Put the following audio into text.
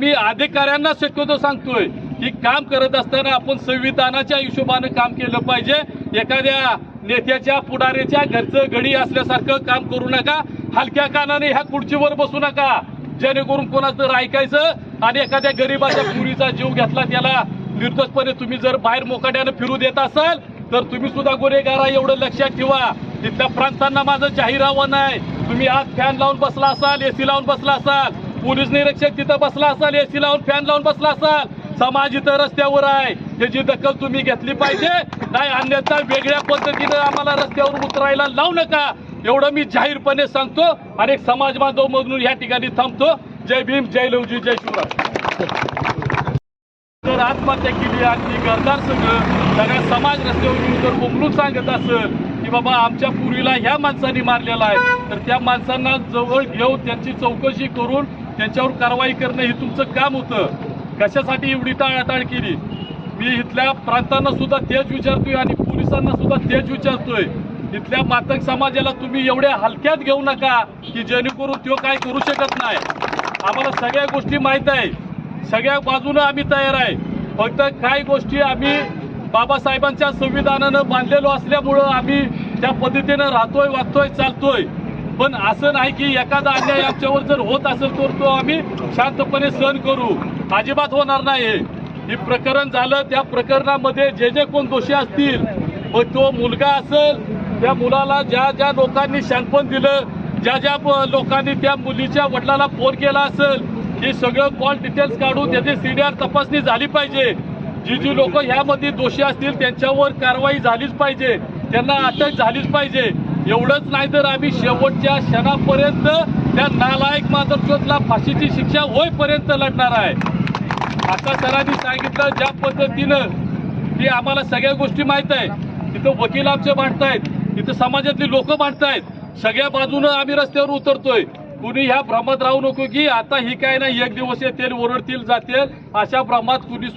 मी अधिकाऱ्यांना शक्यतो सांगतोय की काम करत असताना आपण संविधानाच्या हिशोबानं काम केलं पाहिजे. एखाद्या नेत्याच्या पुढाऱ्याच्या घरचं घडी असल्यासारखं काम करू नका. हलक्या कानाने ह्या खुर्चीवर बसू नका. जेणेकरून कोणाचं तर ऐकायचं आणि एखाद्या गरीबाच्या पुरीचा जीव घेतला त्याला निर्दोषपणे तुम्ही जर बाहेर मोकाट्यानं फिरू देत असाल तर तुम्ही सुद्धा गुन्हेगार एवढं लक्षात ठेवा. तिथल्या प्रांतांना माझं जाहीर आव्हान आहे. तुम्ही आज फॅन लावून बसला असाल एसी लावून बसला असाल पोलीस निरीक्षक तिथं बसला असाल एसी लावून फॅन लावून बसला असाल समाज इथं रस्त्यावर आहे. त्याची दखल तुम्ही घेतली पाहिजे नाही अन्यथा वेगळ्या पद्धतीनं आम्हाला रस्त्यावर उतरायला लावू नका. एवढं मी जाहीरपणे सांगतो आणि एक समाज बांधव म्हणून या ठिकाणी थांबतो. जय भीम जय लवजी जय शिवराज. जर आत्महत्या केली आणि गरदार घरदार सगळं समाज रस्त्यावर जर बोंबलून सांगत असेल की बाबा आमच्या पूर्वीला ह्या माणसांनी मारलेला आहे तर त्या माणसांना जवळ घेऊन त्यांची चौकशी करून त्यांच्यावर कारवाई करणं हे तुमचं काम होतं. कशासाठी एवढी टाळाटाळ केली? मी इथल्या प्रांतांना सुद्धा तेच विचारतोय आणि पोलिसांना सुद्धा तेच विचारतोय. इथल्या मातक समाजाला तुम्ही एवढ्या हलक्यात घेऊ नका की जेणेकरून तो काय करू शकत नाही. आम्हाला सगळ्या गोष्टी माहीत आहे. सगळ्या बाजूनं आम्ही तयार आहे. फक्त काही गोष्टी आम्ही बाबासाहेबांच्या संविधानानं बांधलेलो असल्यामुळं आम्ही त्या पद्धतीनं राहतोय वागतोय चालतोय. पण असं नाही की एखादा अन्याय आमच्यावर जर होत असेल तर तो आम्ही शांतपणे सहन करू. अजिबात होणार नाही. हे. प्रकरण झालं त्या प्रकरणामध्ये जे जे कोण दोषी असतील मग तो मुलगा असेल त्या मुलाला ज्या ज्या लोकांनी शांतपण दिलं ज्या ज्या लोकांनी त्या मुलीच्या वडिलाला फोन केला असेल हे सगळं कॉल डिटेल्स काढून त्याची सीडीआर तपासणी झाली पाहिजे. जी जी लोक ह्यामध्ये दोषी असतील त्यांच्यावर कारवाई झालीच पाहिजे. त्यांना अटक झालीच पाहिजे. एवढंच नाही तर आम्ही शेवटच्या क्षणापर्यंत त्या नालायक माधवचोतला फाशीची शिक्षा होईपर्यंत लढणार आहे. आता सरांनी सांगितलं ज्या पद्धतीनं की आम्हाला सगळ्या गोष्टी माहीत आहे. तिथं वकील आमचे मांडतायत तिथं समाजातली लोक मांडतायत सगळ्या बाजूनं आम्ही रस्त्यावर उतरतोय. कुणी ह्या भ्रमात राहू नको की आता ही काय नाही एक दिवस येतील ओरडतील जातील अशा भ्रमात कुणी